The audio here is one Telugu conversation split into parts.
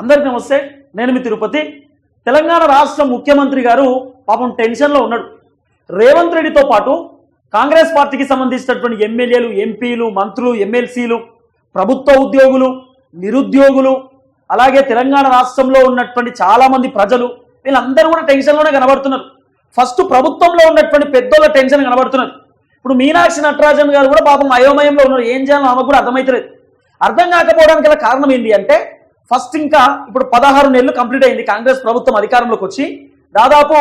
అందరికీ నమస్తే నేను మీ తిరుపతి. తెలంగాణ రాష్ట్ర ముఖ్యమంత్రి గారు పాపం టెన్షన్లో ఉన్నాడు. రేవంత్ రెడ్డితో పాటు కాంగ్రెస్ పార్టీకి సంబంధించినటువంటి ఎమ్మెల్యేలు ఎంపీలు మంత్రులు ఎమ్మెల్సీలు ప్రభుత్వ ఉద్యోగులు నిరుద్యోగులు అలాగే తెలంగాణ రాష్ట్రంలో ఉన్నటువంటి చాలామంది ప్రజలు వీళ్ళందరూ కూడా టెన్షన్లోనే కనబడుతున్నారు. ఫస్ట్ ప్రభుత్వంలో ఉన్నటువంటి పెద్దోళ్ళ టెన్షన్ కనబడుతున్నారు. ఇప్పుడు మీనాక్షి నటరాజన్ గారు కూడా పాపం అయోమయంలో ఉన్నారు. ఏం చేయాలో ఆమెకు కూడా అర్థమవుతలేదు అర్థం కాకపోవడానికి కారణం ఏంటి అంటే ఫస్ట్ ఇంకా ఇప్పుడు పదహారు నెలలు కంప్లీట్ అయింది కాంగ్రెస్ ప్రభుత్వం అధికారంలోకి వచ్చి. దాదాపు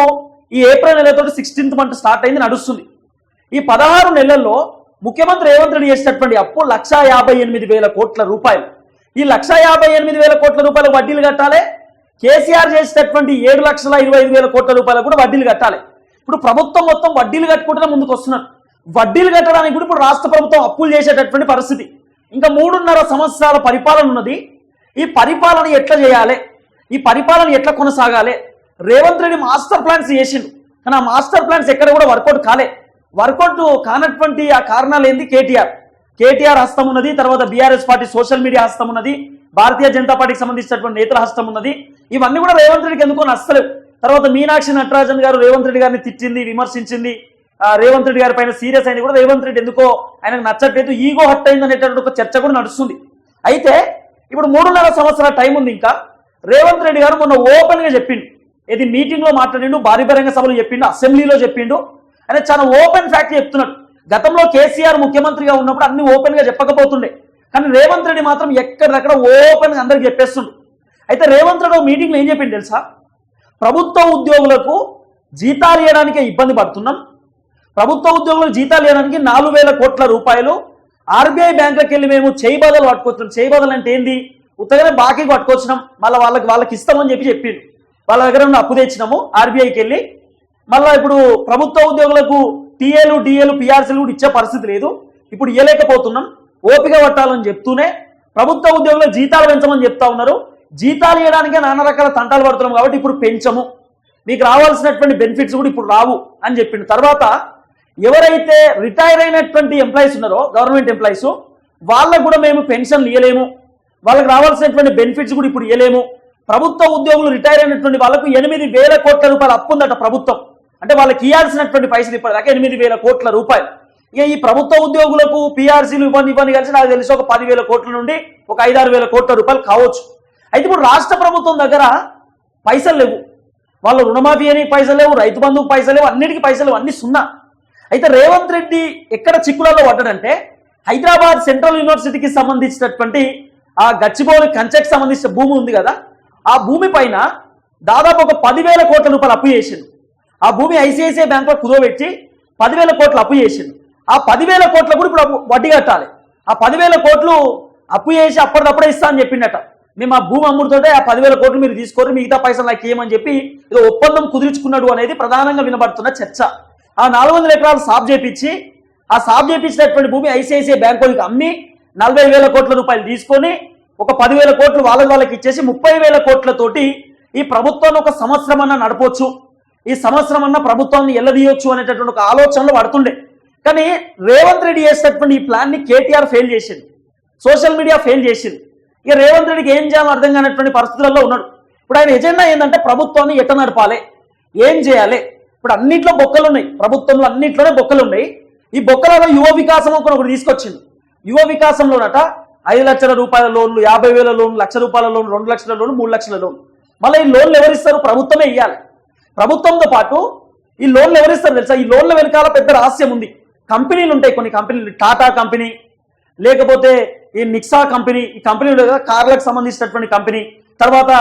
ఈ ఏప్రిల్ నెలతో సిక్స్టీన్త్ మంత్ స్టార్ట్ అయింది నడుస్తుంది. ఈ పదహారు నెలల్లో ముఖ్యమంత్రి రేవంత్ రెడ్డి చేసినటువంటి అప్పు లక్ష యాభై ఎనిమిది వేల కోట్ల రూపాయలు. ఈ లక్ష యాభై ఎనిమిది వేల కోట్ల రూపాయల వడ్డీలు కట్టాలి. కేసీఆర్ చేసినటువంటి ఏడు లక్షల ఇరవై ఐదు వేల కోట్ల రూపాయలు కూడా వడ్డీలు కట్టాలి. ఇప్పుడు ప్రభుత్వం మొత్తం వడ్డీలు కట్టుకుంటూనే ముందుకు వస్తున్నారు. వడ్డీలు కట్టడానికి కూడా ఇప్పుడు రాష్ట్ర ప్రభుత్వం అప్పులు చేసేటటువంటి పరిస్థితి. ఇంకా మూడున్నర సంవత్సరాల పరిపాలన ఉన్నది. ఈ పరిపాలన ఎట్లా చేయాలి? ఈ పరిపాలన ఎట్లా కొనసాగాలి? రేవంత్ రెడ్డి మాస్టర్ ప్లాన్స్ చేసిండు. కానీ ఆ మాస్టర్ ప్లాన్స్ ఎక్కడ కూడా వర్కౌట్ కాలే. వర్కౌట్ కానటువంటి ఆ కారణాలు ఏంది? కేటీఆర్. కేటీఆర్ హస్తం ఉన్నది తర్వాత బీఆర్ఎస్ పార్టీ సోషల్ మీడియా హస్తం ఉన్నది భారతీయ జనతా పార్టీకి సంబంధించినటువంటి నేతల హస్తం ఉన్నది. ఇవన్నీ కూడా రేవంత్ రెడ్డికి ఎందుకో నచ్చలేవు. తర్వాత మీనాక్షి నటరాజన్ గారు రేవంత్ రెడ్డి గారిని తిట్టింది విమర్శించింది. రేవంత్ రెడ్డి గారి పైన సీరియస్ అయింది కూడా రేవంత్ రెడ్డి ఎందుకో ఆయనకు నచ్చట్లేదు ఈగో హట్ అయింది అనేటటువంటి ఒక చర్చ కూడా నడుస్తుంది. అయితే ఇప్పుడు మూడున్నర సంవత్సరాల టైం ఉంది ఇంకా. రేవంత్ రెడ్డి గారు మొన్న ఓపెన్గా చెప్పిండు. ఇది మీటింగ్లో మాట్లాడిండు భారీ బహిరంగ సభలో చెప్పిండు అసెంబ్లీలో చెప్పిండు. ఆయన చాలా ఓపెన్ ఫ్యాక్ట్ చెప్తున్నాడు. గతంలో కేసీఆర్ ముఖ్యమంత్రిగా ఉన్నప్పుడు అన్ని ఓపెన్గా చెప్పకపోతుండే. కానీ రేవంత్ రెడ్డి మాత్రం ఎక్కడక్కడ ఓపెన్ అందరికి చెప్పేస్తుండు. అయితే రేవంత్ రెడ్డి మీటింగ్ మీటింగ్లో ఏం చెప్పిండు తెలుసా? ప్రభుత్వ ఉద్యోగులకు జీతాలు ఇవ్వడానికే ఇబ్బంది పడుతున్నాం. ప్రభుత్వ ఉద్యోగులకు జీతాలు ఇవ్వడానికి నాలుగు వేల కోట్ల రూపాయలు ఆర్బీఐ బ్యాంకులకు వెళ్ళి మేము చేయి బదులు పట్టుకొచ్చినాం చేయి బదులు అంటే ఏంది? ఉత్తగానే బాకీ పట్టుకొచ్చినాం. మళ్ళీ వాళ్ళకి వాళ్ళకి ఇస్తామని చెప్పి చెప్పిండు. వాళ్ళ దగ్గర ఉన్న అప్పు తెచ్చినాము ఆర్బీఐకి వెళ్ళి మళ్ళీ ఇప్పుడు ప్రభుత్వ ఉద్యోగులకు టీఏలు డిఏలు పిఆర్సీలు కూడా ఇచ్చే పరిస్థితి లేదు. ఇప్పుడు ఇవ్వలేకపోతున్నాం ఓపిక పట్టాలని చెప్తూనే ప్రభుత్వ ఉద్యోగుల జీతాలు పెంచమని చెప్తా ఉన్నారు. జీతాలు ఇవ్వడానికే నానా రకాల తంటాలు పడుతున్నాం కాబట్టి ఇప్పుడు పెంచము. మీకు రావాల్సినటువంటి బెనిఫిట్స్ కూడా ఇప్పుడు రావు అని చెప్పిండు. తర్వాత ఎవరైతే రిటైర్ అయినటువంటి ఎంప్లాయీస్ ఉన్నారో గవర్నమెంట్ ఎంప్లాయీస్ వాళ్ళకు కూడా మేము పెన్షన్లు ఇవ్వలేము వాళ్ళకి రావాల్సినటువంటి బెనిఫిట్స్ కూడా ఇప్పుడు ఇవ్వలేము ప్రభుత్వ ఉద్యోగులు రిటైర్ అయినటువంటి వాళ్ళకు ఎనిమిది వేల కోట్ల రూపాయలు అప్పు ఉందట ప్రభుత్వం. అంటే వాళ్ళకి ఇవ్వాల్సినటువంటి పైసలు ఇప్పటిదాకా ఎనిమిది వేల కోట్ల రూపాయలు. ఇక ఈ ప్రభుత్వ ఉద్యోగులకు పీఆర్సీలు ఇవ్వండి ఇవ్వండి కలిసి నాకు తెలిసి ఒక పదివేల కోట్ల నుండి ఒక ఐదారు వేల కోట్ల రూపాయలు కావచ్చు. అయితే ఇప్పుడు రాష్ట్ర ప్రభుత్వం దగ్గర పైసలు లేవు. వాళ్ళు రుణమాఫీ అని పైసలు లేవు రైతు బంధువు పైసలు లేవు అన్నిటికీ పైసలు అన్ని సున్నా. అయితే రేవంత్ రెడ్డి ఎక్కడ చిక్కులలో పడ్డాడంటే హైదరాబాద్ సెంట్రల్ యూనివర్సిటీకి సంబంధించినటువంటి ఆ గచ్చిబౌలి కంచెకి సంబంధించిన భూమి ఉంది కదా ఆ భూమి పైన దాదాపు ఒక పదివేల కోట్ల రూపాయలు అప్పు చేసిండు. ఆ భూమి ఐసిఐసిఐ బ్యాంకులో కుదోబెట్టి పదివేల కోట్లు అప్పు చేసిండు. ఆ పదివేల కోట్ల కూడా ఇప్పుడు వడ్డీ కట్టాలి. ఆ పదివేల కోట్లు అప్పు చేసి అప్పటికప్పుడే ఇస్తా అని చెప్పిండట. మేము ఆ భూమి అమ్ముడుతుంటే ఆ పదివేల కోట్లు మీరు తీసుకోరు మిగతా పైసలు నాకు ఏమని చెప్పి ఏదో ఒప్పందం కుదిర్చుకున్నాడు అనేది ప్రధానంగా వినబడుతున్న చర్చ. ఆ నాలుగు వందల ఎకరాలు సాఫ్ చేపించి ఆ సాఫ్ చేపించినటువంటి భూమి ఐసిఐసిఐ బ్యాంకులకు అమ్మి నలభై వేల కోట్ల రూపాయలు తీసుకొని ఒక పదివేల కోట్లు వాళ్ళకి వాళ్ళకి ఇచ్చేసి ముప్పై వేల కోట్లతోటి ఈ ప్రభుత్వాన్ని ఒక సంవత్సరం అన్న నడపొచ్చు. ఈ సంవత్సరం అన్న ప్రభుత్వాన్ని ఎల్లదీయొచ్చు అనేటటువంటి ఒక ఆలోచనలు పడుతుండే. కానీ రేవంత్ రెడ్డి చేసినటువంటి ఈ ప్లాన్ని కేటీఆర్ ఫెయిల్ చేసింది సోషల్ మీడియా ఫెయిల్ చేసింది ఇక రేవంత్ రెడ్డికి ఏం చేయాలో అర్థం కానటువంటి పరిస్థితులలో ఉన్నాడు. ఇప్పుడు ఆయన ఎజెండా ఏంటంటే ప్రభుత్వాన్ని ఎట్ట నడపాలి ఏం చేయాలి? ఇప్పుడు అన్నింటిలో బొక్కలు ఉన్నాయి ప్రభుత్వంలో అన్నింటిలోనే బొక్కలు ఉన్నాయి ఈ బొక్కలలో యువ వికాసం అని ఒకటి తీసుకొచ్చింది. యువ వికాసంలోనట ఐదు లక్షల రూపాయల లోన్లు యాభై వేల లోన్లు లక్ష రూపాయల లోన్ రెండు లక్షల లోన్ మూడు లక్షల లోన్ మళ్ళీ ఈ లోన్లు ఎవరిస్తారు ప్రభుత్వమే ఇవ్వాలి ప్రభుత్వంతో పాటు ఈ లోన్లు ఎవరిస్తారు తెలుసా? ఈ లోన్ల వెనకాల పెద్ద రహస్యం ఉంది. కంపెనీలు ఉంటాయి కొన్ని కంపెనీలు. టాటా కంపెనీ లేకపోతే ఈ నిక్సా కంపెనీ. ఈ కంపెనీలు కార్లకు సంబంధించినటువంటి కంపెనీ. తర్వాత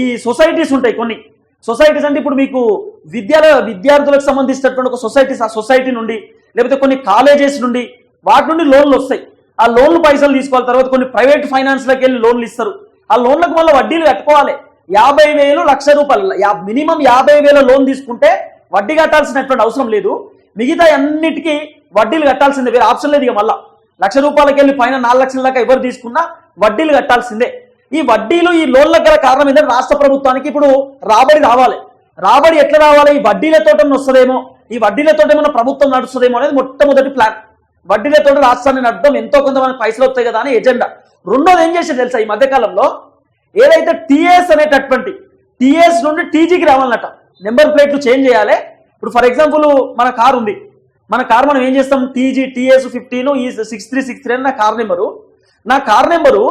ఈ సొసైటీస్ ఉంటాయి కొన్ని. సొసైటీస్ అంటే ఇప్పుడు మీకు విద్యాల విద్యార్థులకు సంబంధించినటువంటి ఒక సొసైటీస్ ఆ సొసైటీ నుండి లేకపోతే కొన్ని కాలేజెస్ నుండి వాటి నుండి లోన్లు వస్తాయి. ఆ లోన్లు పైసలు తీసుకోవాలి తర్వాత కొన్ని ప్రైవేట్ ఫైనాన్స్లోకి వెళ్ళి లోన్లు ఇస్తారు. ఆ లోన్లకు మళ్ళీ వడ్డీలు కట్టుకోవాలి. యాభై వేలు లక్ష రూపాయలు యా- మినిమం యాభై వేల లోన్ తీసుకుంటే వడ్డీ కట్టాల్సినటువంటి అవసరం లేదు. మిగతా అన్నిటికీ వడ్డీలు కట్టాల్సిందే వేరే ఆప్షన్ లేదు ఇక మళ్ళా. లక్ష రూపాయలకి వెళ్ళి పైన నాలుగు లక్షల దాకా ఎవరు తీసుకున్నా వడ్డీలు కట్టాల్సిందే. ఈ వడ్డీలు ఈ లోన్ల గల కారణం ఏంటంటే రాష్ట్ర ప్రభుత్వానికి ఇప్పుడు రాబడి రావాలి. రాబడి ఎట్లా రావాలి? ఈ వడ్డీలతో వస్తుందేమో? ఈ వడ్డీలతో ఏమైనా ప్రభుత్వం నడుస్తుందేమో అనేది మొట్టమొదటి ప్లాన్. వడ్డీలతో రాష్ట్రాన్ని నడడం ఎంతో కొంత మనకి పైసలు వస్తాయి కదా అని ఎజెండా. రెండోది ఏం చేసేది తెలుసా? ఈ మధ్యకాలంలో ఏదైతే టీఎస్ అనేటటువంటి టీఎస్ నుండి టీజీకి రావాలన్నట. నెంబర్ ప్లేట్లు చేంజ్ చేయాలి. ఇప్పుడు ఫర్ ఎగ్జాంపుల్ మన కారు ఉంది. మన కార్ మనం ఏం చేస్తాం? TG TS fifteen E six three six three అని నా కార్ నెంబరు. నా కార్ నెంబరు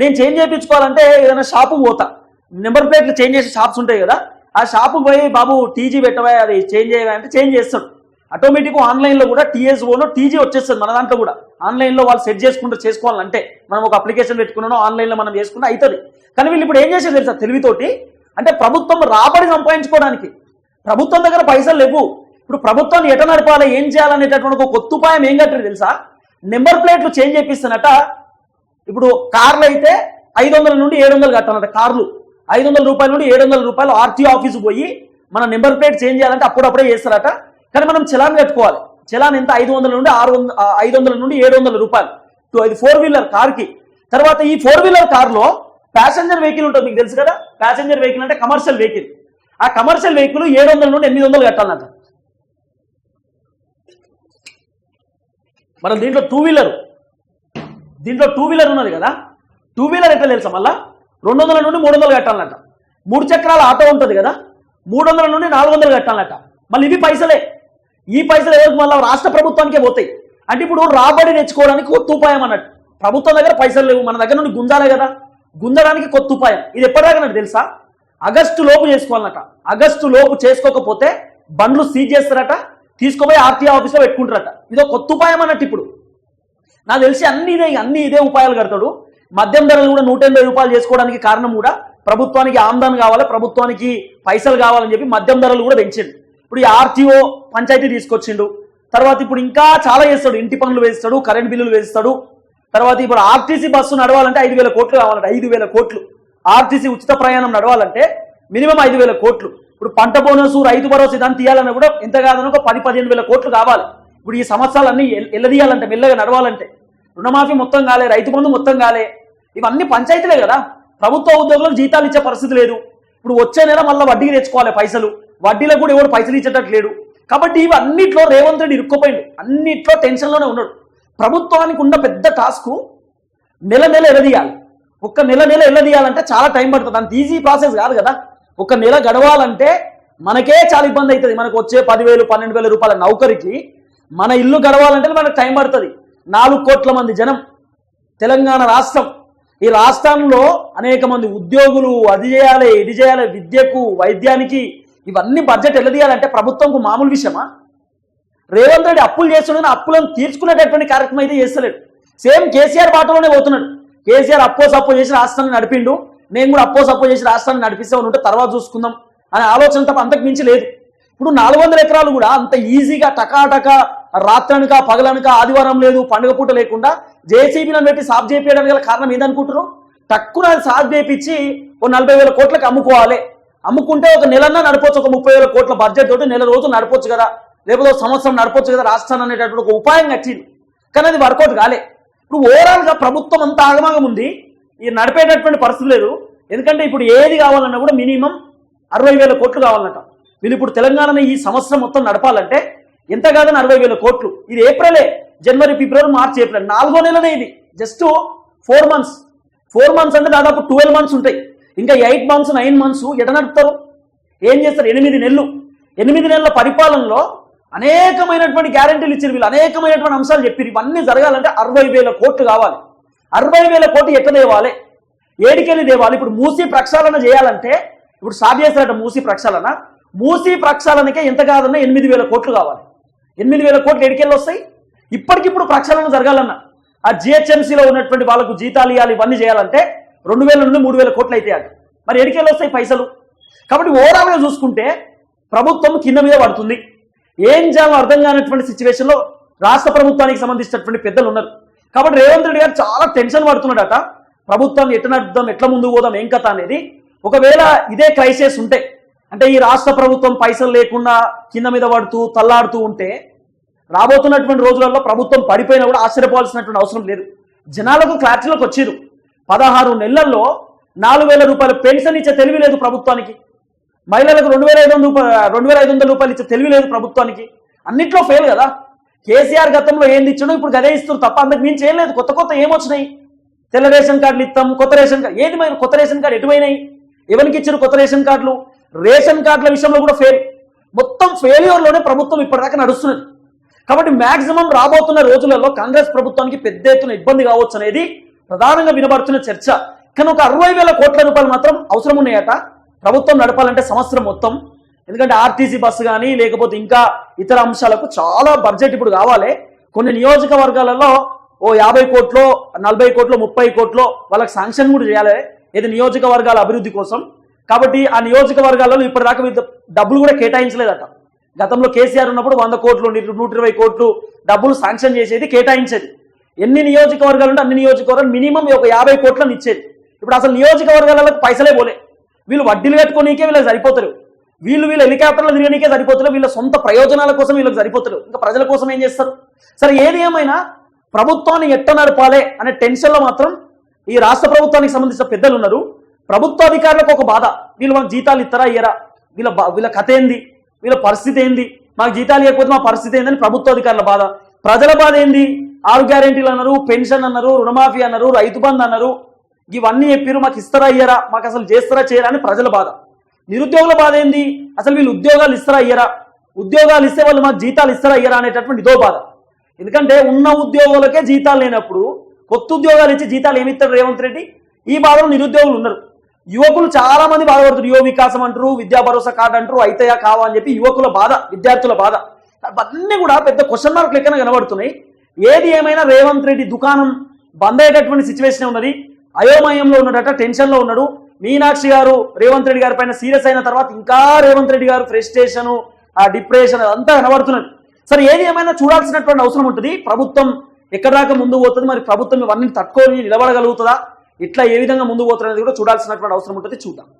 నేను చేంజ్ చేయించుకోవాలంటే ఏదైనా షాపు పోతా. నెంబర్ ప్లేట్లు చేంజ్ చేసే షాప్స్ ఉంటాయి కదా ఆ షాపు పోయి బాబు టీజీ పెట్టవా అది చేంజ్ చేయవా అంటే చేంజ్ చేస్తాడు. ఆటోమేటిక్ ఆన్లైన్లో కూడా టీఎస్ టీజీ వచ్చేస్తుంది మన దాంట్లో కూడా. ఆన్లైన్లో వాళ్ళు సెట్ చేసుకుంటూ చేసుకోవాలంటే మనం ఒక అప్లికేషన్ పెట్టుకున్నాను ఆన్లైన్లో మనం చేసుకుంటే అవుతుంది కానీ వీళ్ళు ఇప్పుడు ఏం చేసేది తెలుసా? తెలివితోటి అంటే ప్రభుత్వం రాబడి సంపాదించుకోవడానికి. ప్రభుత్వం దగ్గర పైసలు లేవు. ఇప్పుడు ప్రభుత్వాన్ని ఎట నడపాలి ఏం చేయాలనేటటువంటి ఒక కొత్త ఉపాయం ఏం కట్టారు తెలుసా? నెంబర్ ప్లేట్లు చేంజ్ చేపిస్తున్నట ఇప్పుడు కార్లు అయితే ఐదు వందల నుండి ఏడు వందలు కట్టాలంట కార్లు. ఐదు వందల రూపాయల నుండి ఏడు వందల రూపాయలు ఆర్టీఓ ఆఫీస్కి పోయి మన నెంబర్ ప్లేట్ చేంజ్ చేయాలంటే అప్పుడప్పుడే చేస్తారట. కానీ మనం చలాన్ కట్టుకోవాలి. చలాన్ ఎంత? ఐదు వందల నుండి ఆరు వంద ఐదు వందల నుండి ఏడు వందల రూపాయలు. టూ ఇది ఫోర్ వీలర్ కార్కి. తర్వాత ఈ ఫోర్ వీలర్ కార్లో ప్యాసింజర్ వెహికల్ ఉంటుంది. మీకు తెలుసు కదా? ప్యాసింజర్ వెహికల్ అంటే కమర్షియల్ వెహికల్. ఆ కమర్షియల్ వెహికల్ ఏడు వందల నుండి ఎనిమిది వందలు కట్టాలంట. మనం దీంట్లో టూ వీలర్. దీంట్లో టూ వీలర్ ఉన్నది కదా? టూ వీలర్ ఎట్లా తెలుసా మళ్ళా? రెండు వందల నుండి మూడు వందలు కట్టాలన్నట మూడు చక్రాల ఆటో ఉంటుంది కదా? మూడు వందల నుండి నాలుగు వందలు కట్టాలన్నట మళ్ళీ ఇవి పైసలే. ఈ పైసలు ఎవరికి మళ్ళీ రాష్ట్ర ప్రభుత్వానికే పోతాయి. అంటే ఇప్పుడు రాబడి తెచ్చుకోవడానికి కొత్త ఉపాయం అన్నట్టు. ప్రభుత్వం దగ్గర పైసలు లేవు. మన దగ్గర నుండి గుంజాలే కదా? గుంజడానికి కొత్త ఉపాయం. ఇది ఎప్పటిదాకా నాకు తెలుసా? ఆగస్టు లోపు చేసుకోవాలన్నట. ఆగస్టు లోపు చేసుకోకపోతే బండ్లు సీజ్ చేస్తారట. తీసుకుపోయి ఆర్టీఓ ఆఫీస్లో పెట్టుకుంటారట. ఇదో కొత్త ఉపాయం అన్నట్టు ఇప్పుడు. నాకు తెలిసి అన్ని ఇదే అన్ని ఇదే ఉపాయాలు కడతాడు. మద్యం ధరలు కూడా నూట ఎనభై రూపాయలు చేసుకోవడానికి కారణం కూడా ప్రభుత్వానికి ఆమ్దాన్ కావాలి ప్రభుత్వానికి పైసలు కావాలని చెప్పి మద్యం ధరలు కూడా పెంచిండు. ఇప్పుడు ఈ ఆర్టీఓ పంచాయతీ తీసుకొచ్చిండు. తర్వాత ఇప్పుడు ఇంకా చాలా చేస్తాడు. ఇంటి పనులు వేస్తాడు కరెంట్ బిల్లులు వేస్తాడు. తర్వాత ఇప్పుడు ఆర్టీసీ బస్సు నడవాలంటే ఐదు వేల కోట్లు కావాలంటే ఐదు వేల కోట్లు. ఆర్టీసీ ఉచిత ప్రయాణం నడవాలంటే మినిమం ఐదు వేల కోట్లు. ఇప్పుడు పంట బోనస్ రైతు భరోసా ఇదాన్ని తీయాలన్నా కూడా ఎంత కాదని ఒక పది పదిహేను వేల కోట్లు కావాలి. ఇప్పుడు ఈ సంవత్సరాలన్నీ ఎల్లదీయాలంటే మెల్లగా నడవాలంటే. రుణమాఫీ మొత్తం కాలే రైతు బంధు మొత్తం కాలే. ఇవన్నీ పంచాయతీలే కదా. ప్రభుత్వ ఉద్యోగులకు జీతాలు ఇచ్చే పరిస్థితి లేదు. ఇప్పుడు వచ్చే నెల మళ్ళీ వడ్డీకి తెచ్చుకోవాలి పైసలు. వడ్డీలకు కూడా ఎవరు పైసలు ఇచ్చేటట్టు లేడు. కాబట్టి ఇవి అన్నిట్లో రేవంత్ రెడ్డి ఇరుక్కుపోయిండు. అన్నిట్లో టెన్షన్లోనే ఉన్నాడు. ప్రభుత్వానికి ఉన్న పెద్ద టాస్క్ నెల నెల ఎలదీయాలి ఒక్క నెల నెల ఎలదీయాలంటే చాలా టైం పడుతుంది. అంత ఈజీ ప్రాసెస్ కాదు కదా. ఒక నెల గడవాలంటే మనకే చాలా ఇబ్బంది అవుతుంది. మనకు వచ్చే పదివేలు పన్నెండు వేల రూపాయల నౌకరికి మన ఇల్లు గడవాలంటే మనకు టైం పడుతుంది. నాలుగు కోట్ల మంది జనం. తెలంగాణ రాష్ట్రం. ఈ రాష్ట్రంలో అనేక మంది ఉద్యోగులు అది చేయాలి ఇది చేయాలి విద్యకు వైద్యానికి ఇవన్నీ బడ్జెట్ ఎల్లదీయాలంటే ప్రభుత్వంకు మామూలు విషయమా? రేవంత్ రెడ్డి అప్పులు చేస్తున్నాడు అప్పులను తీర్చుకునేటటువంటి కార్యక్రమం అయితే చేస్తలేడు. సేమ్ కేసీఆర్ బాటలోనే పోతున్నాడు. కేసీఆర్ అప్పో సప్పో చేసి రాష్ట్రాన్ని నడిపిండు. నేను కూడా అప్పో సప్పో చేసి రాష్ట్రాన్ని నడిపిస్తే ఉంటే తర్వాత చూసుకుందాం అనే ఆలోచన తప్ప అంతకు మించి లేదు. ఇప్పుడు నాలుగు వందల ఎకరాలు కూడా అంత ఈజీగా టకాటక రాత్రనక పగలనక ఆదివారం లేదు పండుగ పూట లేకుండా జేసీబీలను పెట్టి సాఫ్ చేయించడానికి గల కారణం ఏదనుకుంటారు తక్కువ సాఫ్ చేయించి ఓ నలభై వేల కోట్లకు అమ్ముకోవాలి. అమ్ముకుంటే ఒక నెలన్నా నడపచ్చు ఒక ముప్పై వేల కోట్ల బడ్జెట్ తోటి నెల రోజులు నడపచ్చు కదా. లేకపోతే ఒక సంవత్సరం నడపచ్చు కదా రాష్ట్రాన్ని అనేటటువంటి ఒక ఉపాయం వచ్చింది కానీ అది వర్కౌట్ కాలే. ఇప్పుడు ఓవరాల్గా ప్రభుత్వం అంతా ఆగమాగం ఉంది. ఈ నడిపేటటువంటి పరిస్థితి లేదు. ఎందుకంటే ఇప్పుడు ఏది కావాలన్నా కూడా మినిమం అరవై వేల కోట్లు కావాలన్నట వీళ్ళు ఇప్పుడు తెలంగాణని ఈ సంవత్సరం మొత్తం నడపాలంటే ఎంత కాదని అరవై వేల కోట్లు. ఇది ఏప్రిలే జనవరి ఫిబ్రవరి మార్చ్ ఏప్రిల్. నాలుగో నెలనే ఇది. Just four months. Four months అంటే దాదాపు ట్వెల్వ్ మంత్స్ ఉంటాయి. ఇంకా ఎయిట్ మంత్స్ నైన్ మంత్స్ ఎట నడుపుతారు? ఏం చేస్తారు? ఎనిమిది నెలలు. ఎనిమిది నెలల పరిపాలనలో అనేకమైనటువంటి గ్యారంటీలు ఇచ్చారు వీళ్ళు. అనేకమైనటువంటి అంశాలు చెప్పారు. ఇవన్నీ జరగాలంటే అరవై వేల కోట్లు కావాలి. అరవై వేల కోట్లు ఎట్లా దేవాలి ఏడికెళ్ళి దేవాలి ఇప్పుడు మూసి ప్రక్షాళన చేయాలంటే ఇప్పుడు స్టార్ట్ చేస్తారట మూసి ప్రక్షాళన. మూసి ప్రక్షాళనకే ఎంత కాదన్నా ఎనిమిది వేల కోట్లు కావాలి. ఎనిమిది వేల కోట్లు ఎడికెళ్ళి వస్తాయి? ఇప్పటికిప్పుడు ప్రక్షాళన జరగాలన్నా. ఆ జిహెచ్ఎంసీలో ఉన్నటువంటి వాళ్ళకు జీతాలు ఇవ్వాలి ఇవన్నీ చేయాలంటే రెండు వేల నుండి మూడు వేల కోట్లు అయితే అటు. మరి ఎడికెళ్ళి వస్తాయి పైసలు? కాబట్టి ఓవరాల్గా చూసుకుంటే ప్రభుత్వం కింద మీద పడుతుంది. ఏం చేయాలో అర్థం కానటువంటి సిచ్యువేషన్లో రాష్ట్ర ప్రభుత్వానికి సంబంధించినటువంటి పెద్దలు ఉన్నారు. కాబట్టి రేవంత్ రెడ్డి గారు చాలా టెన్షన్ పడుతున్నాడట. ప్రభుత్వం ఎట్లా నడుద్దాం ఎట్లా ముందుకు పోదాం ఏం కథ అనేది. ఒకవేళ ఇదే క్రైసిస్ ఉంటే అంటే ఈ రాష్ట్ర ప్రభుత్వం పైసలు లేకుండా కింద మీద పడుతూ తల్లాడుతూ ఉంటే రాబోతున్నటువంటి రోజులలో ప్రభుత్వం పడిపోయినా కూడా ఆశ్చర్యపోవాల్సినటువంటి అవసరం లేదు. జనాలకు క్లారిటీలోకి వచ్చిరు పదహారు నెలల్లో నాలుగు వేల రూపాయల పెన్షన్ ఇచ్చే తెలివి లేదు ప్రభుత్వానికి. మహిళలకు రెండు వేల ఐదు వందల రూపాయలు రెండు వేల ఐదు వందల రూపాయలు ఇచ్చే తెలివి లేదు ప్రభుత్వానికి. అన్నిట్లో ఫెయిల్ కదా. కేసీఆర్ గతంలో ఏంది ఇచ్చడో ఇప్పుడు గదే ఇస్తున్నారు తప్ప అంతకు మించి ఏం లేదు. కొత్త కొత్త ఏమొచ్చినాయి తెల్ల రేషన్ కార్డులు ఇస్తాం కొత్త రేషన్ కార్డు ఏది కొత్త రేషన్ కార్డు ఎటువైనాయి? ఎవరికి ఇచ్చారు కొత్త రేషన్ కార్డులు? రేషన్ కార్డుల విషయంలో కూడా ఫెయిల్ మొత్తం ఫెయిల్యూర్లోనే ప్రభుత్వం ఇప్పటిదాకా నడుస్తున్నది. కాబట్టి మ్యాక్సిమం రాబోతున్న రోజులలో కాంగ్రెస్ ప్రభుత్వానికి పెద్ద ఎత్తున ఇబ్బంది కావచ్చు అనేది ప్రధానంగా వినబడుతున్న చర్చ. కానీ ఒక అరవై వేల కోట్ల రూపాయలు మాత్రం అవసరం ఉన్నాయట. ప్రభుత్వం నడపాలంటే సంవత్సరం మొత్తం. ఎందుకంటే ఆర్టీసీ బస్సు కానీ లేకపోతే ఇంకా ఇతర అంశాలకు చాలా బడ్జెట్ ఇప్పుడు కావాలి. కొన్ని నియోజకవర్గాలలో ఓ యాభై కోట్లో నలభై కోట్లో ముప్పై కోట్లో వాళ్ళకి శాంక్షన్ కూడా చేయాలి. ఏది నియోజకవర్గాల అభివృద్ధి కోసం కాబట్టి ఆ నియోజకవర్గాలలో ఇప్పటిదాకా వీళ్ళ డబ్బులు కూడా కేటాయించలేదట. గతంలో కేసీఆర్ ఉన్నప్పుడు వంద కోట్లు నూట నూట ఇరవై కోట్లు డబ్బులు శాంక్షన్ చేసేది కేటాయించేది. ఎన్ని నియోజకవర్గాలు ఉంటే అన్ని నియోజకవర్గాలు మినిమం ఒక యాభై కోట్లను ఇచ్చేది. ఇప్పుడు అసలు నియోజకవర్గాలకు పైసలే పోలే. వీళ్ళు వడ్డీలు కట్టుకోనీకే వీళ్ళకి సరిపోతారు వీళ్ళు వీళ్ళు హెలికాప్టర్లు తిరగనీకే సరిపోతారు వీళ్ళ సొంత ప్రయోజనాల కోసం వీళ్ళకి సరిపోతారు ఇంకా ప్రజల కోసం ఏం చేస్తారు? సరే ఏది ఏమైనా ప్రభుత్వాన్ని ఎట్ట నడపాలి అనే టెన్షన్లో మాత్రం ఈ రాష్ట్ర ప్రభుత్వానికి సంబంధించిన పెద్దలు ఉన్నారు. ప్రభుత్వ అధికారులకు ఒక బాధ. వీళ్ళు మాకు జీతాలు ఇస్తారా ఇయ్యరా? వీళ్ళ బా- వీళ్ళ కథ ఏంది? వీళ్ళ పరిస్థితి ఏంది? మాకు జీతాలు ఇవ్వకపోతే మా పరిస్థితి ఏందని ప్రభుత్వ అధికారుల బాధ. ప్రజల బాధ ఏంది? ఆరు గ్యారెంటీలు అన్నారు పెన్షన్ అన్నారు రుణమాఫీ అన్నారు రైతు బంధు అన్నారు. ఇవన్నీ చెప్పారు మాకు ఇస్తారా ఇయ్యరా? మాకు అసలు చేస్తారా చేయరా అని ప్రజల బాధ. నిరుద్యోగుల బాధ ఏంది? అసలు వీళ్ళు ఉద్యోగాలు ఇస్తారా ఇయ్యరా? ఉద్యోగాలు ఇస్తే వాళ్ళు మాకు జీతాలు ఇస్తారా ఇయ్యరా అనేటటువంటి ఇదో బాధ. ఎందుకంటే ఉన్న ఉద్యోగులకే జీతాలు లేనప్పుడు కొత్త ఉద్యోగాలు ఇచ్చి జీతాలు ఏమి ఇస్తాడు రేవంత్ రెడ్డి? ఈ బాధలో నిరుద్యోగులు ఉన్నారు. యువకులు చాలా మంది బాధపడుతున్నారు. యువ వికాసం అంటారు విద్యా భరోసా కార్డు అంటారు అయితయా కావా అని చెప్పి యువకుల బాధ విద్యార్థుల బాధ. అవన్నీ కూడా పెద్ద క్వశ్చన్ మార్క్ లెక్కన కనబడుతున్నాయి. ఏది ఏమైనా రేవంత్ రెడ్డి దుకాణం బంద్ అయ్యేటటువంటి సిచ్యువేషన్ ఉన్నది. అయోమయంలో ఉన్నాడట టెన్షన్లో ఉన్నాడు. మీనాక్షి గారు రేవంత్ రెడ్డి గారి పైన సీరియస్ అయిన తర్వాత ఇంకా రేవంత్ రెడ్డి గారు ఫ్రస్ట్రేషన్ ఆ డిప్రెషన్ అంతా కనబడుతున్నది. సరే ఏది ఏమైనా చూడాల్సినటువంటి అవసరం ఉంటుంది? ప్రభుత్వం ఎక్కడ దాకా ముందు పోతుంది? మరి ప్రభుత్వం ఇవన్నీ తట్టుకొని నిలబడగలుగుతుందా? ఇట్లా ఏ విధంగా ముందు పోతుంది అనేది కూడా చూడాల్సినటువంటి అవసరం ఉంటుంది చూద్దాం.